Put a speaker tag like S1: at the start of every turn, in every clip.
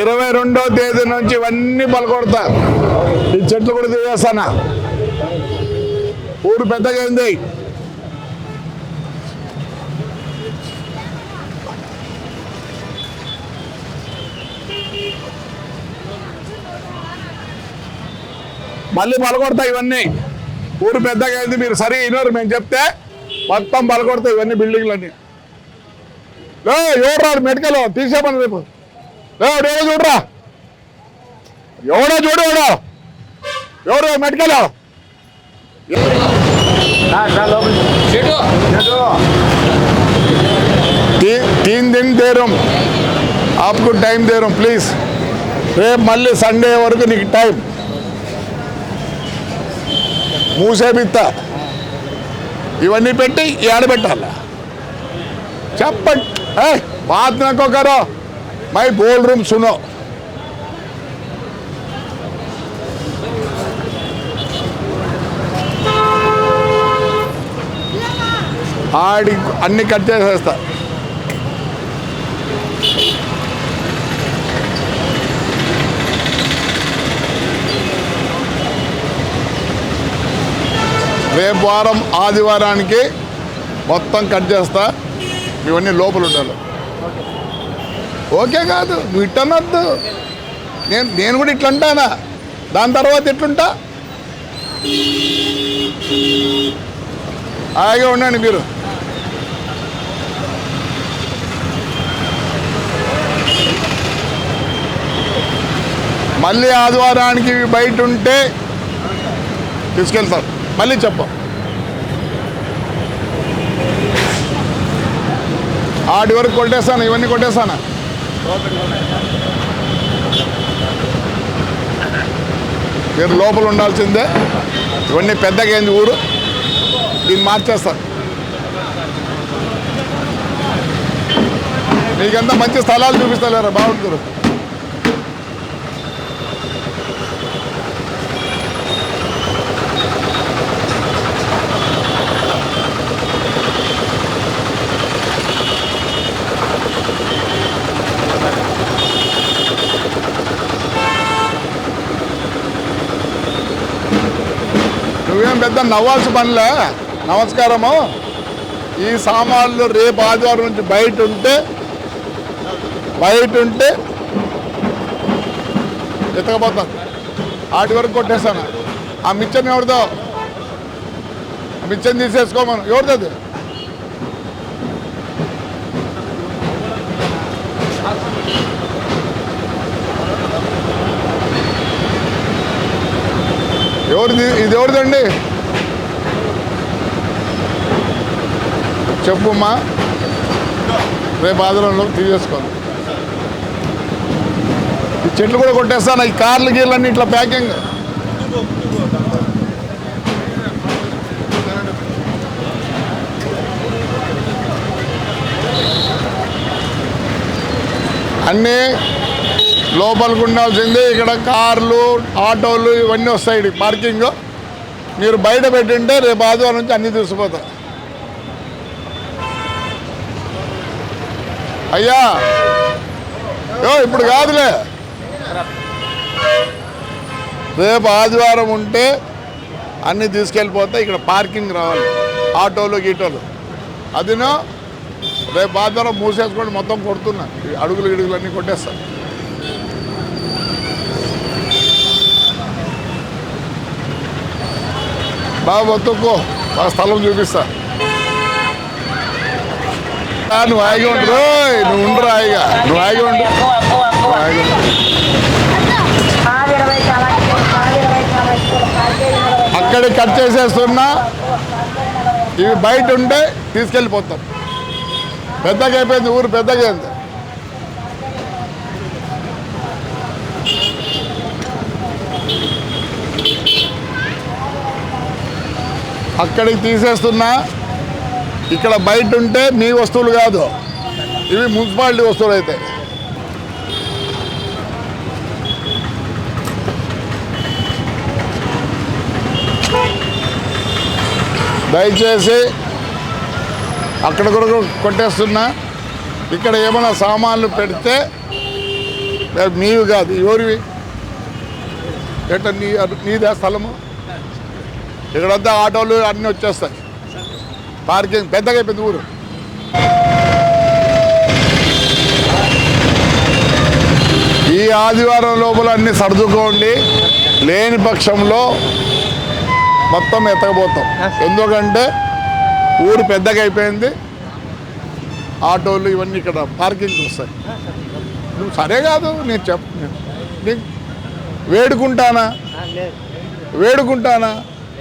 S1: ఇరవై రెండో తేదీ నుంచి ఇవన్నీ పలకొడతా ఈ చెట్లు కూడా తీసేస్తానా? ఊరు పెద్దగా ఉంది మళ్ళీ పలకొడతా ఇవన్నీ. ఊరు పెద్దగా అయింది మీరు సరే అయినారు మేము చెప్తే మొత్తం పలకొడతాయి ఇవన్నీ బిల్డింగ్లన్నీ లే ఎవరు రాడు మెడికల్ తీసేమని రేపు లే ఎవడో చూడరా ఎవడో చూడు ఎవడో ఎవరు మెడికల్ ती- तीन दिन दे रहा हूँ आपको टाइम दे रहा हूँ ప్లీజ్ రేపు మళ్ళీ సండే వరకు నీకు టైం మూసేపిత్తా ఇవన్నీ పెట్టి ఏడబెట్టాల చెప్పండి ఏ బాత్ నకో మై బోల్ రూమ్ సునో. ఆడి అన్ని కట్ చేసేస్తా. రేపు వారం ఆదివారానికి మొత్తం కట్ చేస్తా. ఇవన్నీ లోపల ఉండాలి. ఓకే కాదు నువ్వు ఇట్టనొద్దు. నేను నేను కూడా ఇట్లా అంటానా దాని తర్వాత ఎట్లుంటా? అలాగే ఉండండి మీరు. మళ్ళీ ఆదివారానికి బయట ఉంటే తీసుకెళ్తారు మళ్ళీ చెప్ప. ఆడి వరకు కొట్టేస్తాను ఇవన్నీ కొట్టేస్తాను? మీరు లోపల ఉండాల్సిందే. ఇవన్నీ పెద్దగా ఏంది ఊరు దీన్ని మార్చేస్తారు మీకంతా మంచి స్థలాలు చూపిస్తలేరా బాగుంటుంది. నువ్వేం పెద్ద నవ్వాల్సిన పనిలే? నమస్కారము. ఈ సామాన్లు రేపు ఆదివారం నుంచి బయట ఉంటే బయట ఉంటే ఎత్తకపోతా. ఆటి వరకు కొట్టేస్తాను. ఆ మిచ్చన్ ఎవరిదో? ఆ మిచ్చన్ తీసేసుకోమను. ఎవరిదో ఎవరిది? ఇది ఎవరిదండి? చెప్పుమ్మా. రేపు ఆదివారంలో తీసేసుకోండి ఈ చెట్లు కూడా కొట్టేస్తాను ఈ కార్లు గీర్లన్నీ ఇట్లా ప్యాకింగ్. అన్నీ లోపలికి ఉండాల్సిందే. ఇక్కడ కార్లు ఆటోలు ఇవన్నీ వస్తాయి పార్కింగ్. మీరు బయట పెట్టింటే రేపు ఆదివారం నుంచి అన్నీ తీసుకుపోతారు అయ్యా! యో ఇప్పుడు కాదులే. రేపు ఆదివారం ఉంటే అన్నీ తీసుకెళ్ళిపోతే ఇక్కడ పార్కింగ్ రావాలి. ఆటోలు గీటోలు. అదినో రేపు ఆదివారం మూసేసుకొని మొత్తం కొడుతున్నా. ఈ అడుగులు గిడుగులు అన్నీ కొట్టేస్తాను బాబు బతుక్కో మా స్థలం చూపిస్తా. నువ్వు హాయిగా ఉండు. నువ్వు ఉండరు హాయిగా. నువ్వు హాయిగా ఉండు. హాయిగా ఉండు. అక్కడే కట్ చేసేస్తున్నా. ఇవి బయట ఉంటే తీసుకెళ్ళిపోతాం. పెద్దగా అయిపోయింది ఊరు పెద్దగా అయింది. అక్కడికి తీసేస్తున్నా ఇక్కడ బయట ఉంటే మీ వస్తువులు కాదు. ఇవి మున్సిపాలిటీ వస్తువులు అయితే. దయచేసి అక్కడ కూడా కొట్టేస్తున్నా. ఇక్కడ ఏమైనా సామాన్లు పెడితే మీవి కాదు ఎవరివి? ఎట్లా నీ నీదే స్థలము? ఇక్కడంతా ఆటోలు అన్నీ వచ్చేస్తాయి. పార్కింగ్ పెద్దగా అయిపోయింది ఊరు. ఈ ఆదివారం లోపల అన్ని సర్దుకోండి. లేని పక్షంలో మొత్తం ఎత్తకపోతాం. ఎందుకంటే ఊరు పెద్దగా అయిపోయింది. ఆటోలు ఇవన్నీ ఇక్కడ పార్కింగ్ వస్తాయి. నువ్వు సరే కాదు నేను చెప్ వేడుకుంటానా? వేడుకుంటానా?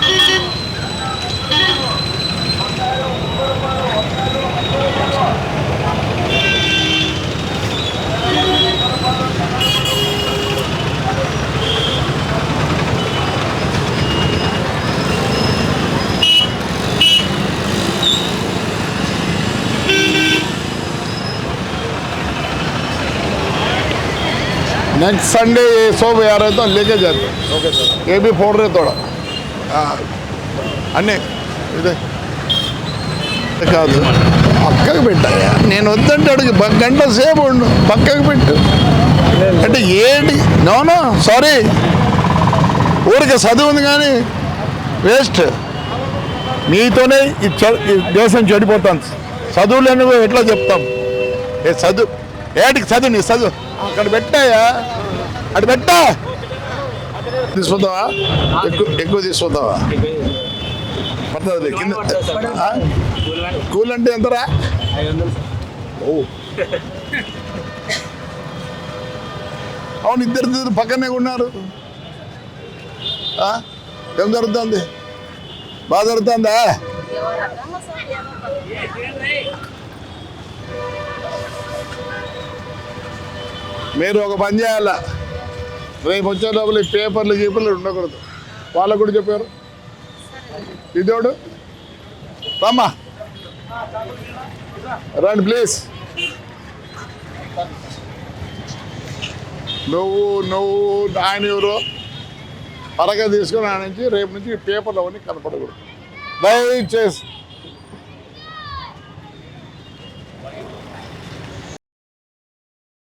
S1: ఎత్తు नेक्स्ट संडे ये सब आ रहे तो लेके जाते ओके सर ये भी फोड़ रहे थोड़ा हाँ, అన్నీ ఇదే కాదు పక్కకు పెట్టాయా నేను వద్దంటే అడుగు ప- గంట సేపు ఉండు పక్కకు పెట్టు అంటే ఏంటి నోనో సారీ ఊరికి చదువు ఉంది కానీ వేస్ట్ మీతోనే ఈ చె- ఈ దేశం చెడిపోతాను చదువు లేని ఎట్లా చెప్తాం ఏ చదువు ఏటికి చదువు నీ చదువు? అక్కడ పెట్టాయా? అటు పెట్టా? తీసుకుందావా ఎక్కువ ఎక్కువ తీసుకుందావా పడుతుంది. కింద కూల్ అంటే ఎంతరా? ఓ. అవును ఇద్దరు ఇద్దరు పక్కనే ఉన్నారు. ఆ? ఏం జరుగుతుంది? బాగా జరుగుతుందా? మీరు ఒక పని చేయాల? రేపు వచ్చే లోపల ఈ పేపర్లు గీపర్లు ఉండకూడదు. వాళ్ళకు కూడా చెప్పారు. ఇదోడు. రమ్మా. రండి ప్లీజ్. నువ్వు నువ్వు ఆయన ఎవరు పరగా తీసుకుని ఆయన నుంచి రేపు నుంచి పేపర్లు అవన్నీ కనపడకూడదు. దయచేసి